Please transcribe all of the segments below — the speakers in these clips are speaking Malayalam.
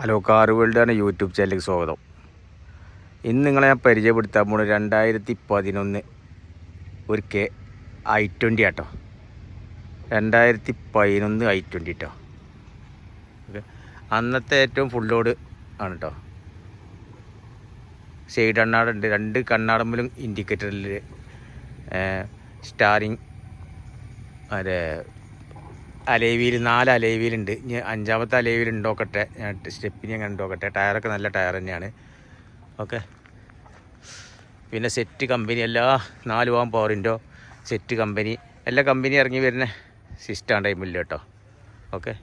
ഹലോ കാർ വേൾഡാണ് യൂട്യൂബ് ചാനലിലേക്ക് സ്വാഗതം. ഇന്ന് നിങ്ങളെ ഞാൻ പരിചയപ്പെടുത്താൻ പോകുന്നത് രണ്ടായിരത്തി പതിനൊന്ന് ഒരു കെ ഐ ട്വന്റി ആട്ടോ. രണ്ടായിരത്തി പതിനൊന്ന് ഐ ട്വന്റി കേട്ടോ ഓക്കെ. അന്നത്തെ ഏറ്റവും ഫുൾ ലോഡ് ആണ് കേട്ടോ സൈഡ് കണ്ണാടുണ്ട്. രണ്ട് കണ്ണാടമ്പിലും ഇൻഡിക്കേറ്ററിൽ സ്റ്റാറിങ് മറ്റേ അലേവിയിൽ നാല് അലേവിയിലുണ്ട്. ഇനി അഞ്ചാമത്തെ അലേവിയിൽ ഉണ്ടോക്കട്ടെ. ഞാൻ സ്റ്റെപ്പിനി അങ്ങനെ ഉണ്ടോക്കട്ടെ ടയറൊക്കെ നല്ല ടയർ തന്നെയാണ്. ഓക്കെ. പിന്നെ സെറ്റ് കമ്പനി എല്ലാ നാല് പോകാൻ പവറിന്റോ സെറ്റ് കമ്പനി. എല്ലാ കമ്പനി ഇറങ്ങി വരുന്ന സിസ്റ്റം ടൈമില്ല കേട്ടോ. Okay.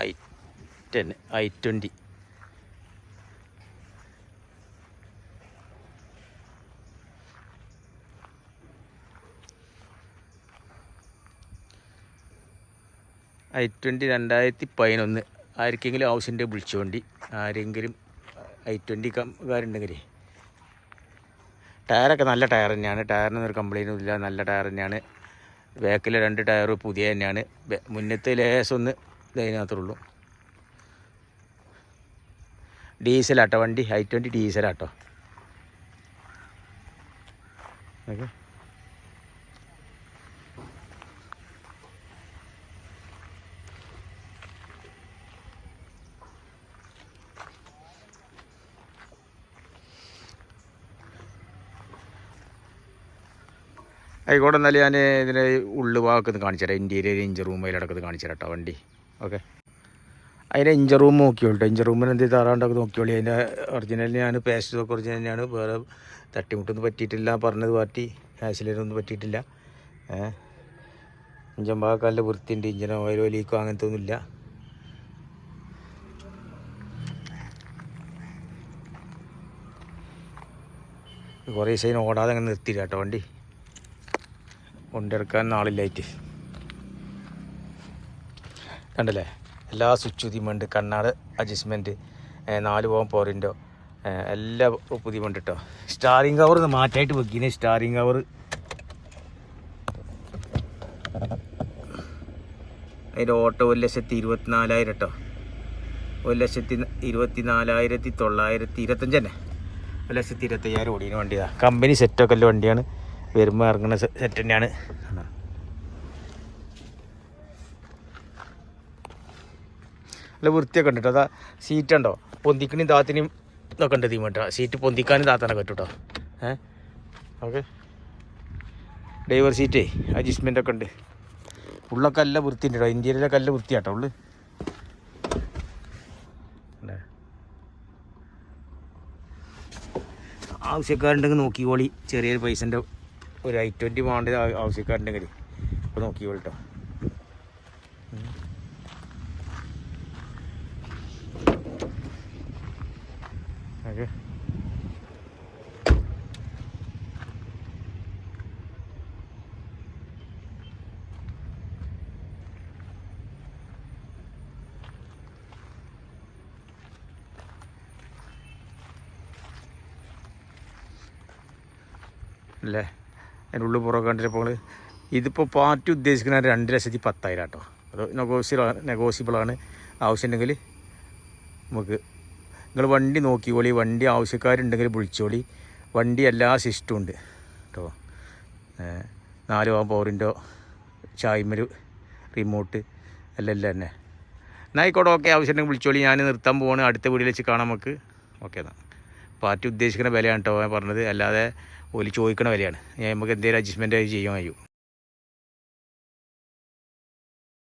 I ten i twenty. I twenty രണ്ടായിരത്തി പതിനൊന്ന് ആർക്കെങ്കിലും ആവശ്യമുണ്ട് വിളിച്ചുകൊണ്ട് ആരെങ്കിലും ഐ ട്വന്റി കാരുണ്ടെങ്കിൽ ടയറൊക്കെ നല്ല ടയർ തന്നെയാണ്. ടയറിനൊന്നും ഒരു കംപ്ലൈന്റും ഇല്ല. നല്ല ടയർ തന്നെയാണ്. ബാക്കിലെ രണ്ട് ടയർ പുതിയ തന്നെയാണ്. മുന്നത്തെ ലേശമൊന്ന് ഇതിനകത്തുള്ളൂ ഡീസലാട്ടോ വണ്ടി. ഐ ട്വന്റി ഡീസലാട്ടോ. ഓക്കെ. ആയിക്കോട്ടെ എന്നാൽ ഞാൻ ഇതിന്റെ ഉള്ളു ഭാഗത്ത് കാണിച്ചു തരാം. ഇന്റീരിയർ ഇഞ്ചർ റൂം അതിലടക്കത്ത് കാണിച്ചു തരാം കേട്ടോ വണ്ടി. ഓക്കെ അതിന്റെ ഇഞ്ചർ റൂം നോക്കിയോളൂ ഇഞ്ചർ റൂമിന് എന്ത് താറാണ്ടൊക്കെ നോക്കിയോളി. അതിന്റെ ഒറിജിനൽ ഞാൻ പേസ്റ്റ് ഒക്കെ ഒറിജിനൽ തന്നെയാണ് വേറെ തട്ടിമുട്ടൊന്നും പറ്റിയിട്ടില്ല. പറഞ്ഞത് പാർട്ടി ഹാസിലൊന്നും പറ്റിയിട്ടില്ല. ഇഞ്ചൻ ഭാഗക്കാലിന്റെ വൃത്തിയുണ്ട്. ഇഞ്ചിനോ ഓയിലോ ലീക്കോ അങ്ങനത്തെ ഒന്നുമില്ല കുറേ ദിവസം ഓടാതെ അങ്ങനെ നിർത്തിയില്ല കേട്ടോ വണ്ടി. കൊണ്ടിറക്കാൻ നാളില്ലായിട്ട്. കണ്ടല്ലേ? എല്ലാ സ്വിച്ച് പുതിയമുണ്ട് കണ്ണാട് അഡ്ജസ്റ്റ്മെന്റ് നാല് പോകാൻ പോറിന്റോ എല്ലാ പുതിയമുണ്ട് കേട്ടോ സ്റ്റാറിങ് കവർ മാറ്റായിട്ട് വെക്കിനെ. സ്റ്റാറിങ് കവർ അതിന്റെ ഓട്ടോ ഒരു ലക്ഷത്തി ഇരുപത്തിനാലായിരം കേട്ടോ ഒരു ലക്ഷത്തി ഇരുപത്തി നാലായിരത്തി തൊള്ളായിരത്തി ഇരുപത്തഞ്ച് തന്നെ ഒരു ലക്ഷത്തി ഇരുപത്തയ്യായിരം ഓടിയ വണ്ടിയാണ് കമ്പനി സെറ്റൊക്കെ ഉള്ള വണ്ടിയാണ്. വരുമ്പോൾ ഇറങ്ങുന്ന സെറ്റ് തന്നെയാണ്. നല്ല വൃത്തിയൊക്കെ ഉണ്ട് കേട്ടോ അതാ സീറ്റ് ഉണ്ടോ? പൊന്തിക്കണയും താത്തിനും ഇതൊക്കെ ഉണ്ട് തീം കേട്ടോ സീറ്റ് പൊന്തിക്കാനും താത്താനൊക്കെ കേട്ടോ ഏഹ് ഓക്കെ ഡ്രൈവർ സീറ്റേ അഡ്ജസ്റ്റ്മെന്റ് ഒക്കെ ഉണ്ട്. ഉള്ളൊക്കെ നല്ല വൃത്തിയുണ്ട് കേട്ടോ ഇന്ത്യയിലൊക്കെ നല്ല വൃത്തിയാട്ടോ ഉള്ളു? ആവശ്യക്കാരുണ്ടെങ്കിൽ നോക്കിക്കോളി ചെറിയൊരു പൈസന്റെ ഒരു ഐ ട്വന്റി വേണ്ടത് ആവശ്യക്കാരുണ്ടെങ്കിൽ ഇപ്പോൾ നോക്കി കേട്ടോ ഓക്കെ അല്ലേ? അതിന്റെ ഉള്ളു പുറമെ കണ്ടിട്ടപ്പോൾ ഇതിപ്പോൾ പാർട്ടി ഉദ്ദേശിക്കുന്ന രണ്ട് ലക്ഷത്തി പത്തായിരം കേട്ടോ അത് നെഗോസിയബിൾ നെഗോസിയബിളാണ് ആവശ്യമുണ്ടെങ്കിൽ നമുക്ക് നിങ്ങൾ വണ്ടി നോക്കിക്കോളി വണ്ടി ആവശ്യക്കാരുണ്ടെങ്കിൽ വിളിച്ചോളി. വണ്ടി എല്ലാ സിസ്റ്റവും ഉണ്ട് കേട്ടോ നാല് പോകാൻ പവറിന്റോ ചായ്മര് റിമോട്ട് എല്ലാം എല്ലാം തന്നെ. ആയിക്കോട്ടെ ഓക്കെ. ആവശ്യമുണ്ടെങ്കിൽ വിളിച്ചോളി. ഞാൻ നിർത്താൻ പോവാണ്. അടുത്ത വീഡിയോയിൽ വെച്ച് കാണാം നമുക്ക്. ഓക്കെ എന്നാൽ പാർട്ടി ഉദ്ദേശിക്കുന്ന വിലയാണ് കേട്ടോ ഞാൻ പറഞ്ഞത്. അല്ലാതെ ഓൽ ചോദിക്കണ വിലയാണ്. നമുക്ക് എന്തെങ്കിലും അഡ്ജസ്റ്റ്മെന്റ് ചെയ്യാൻ കഴിയും.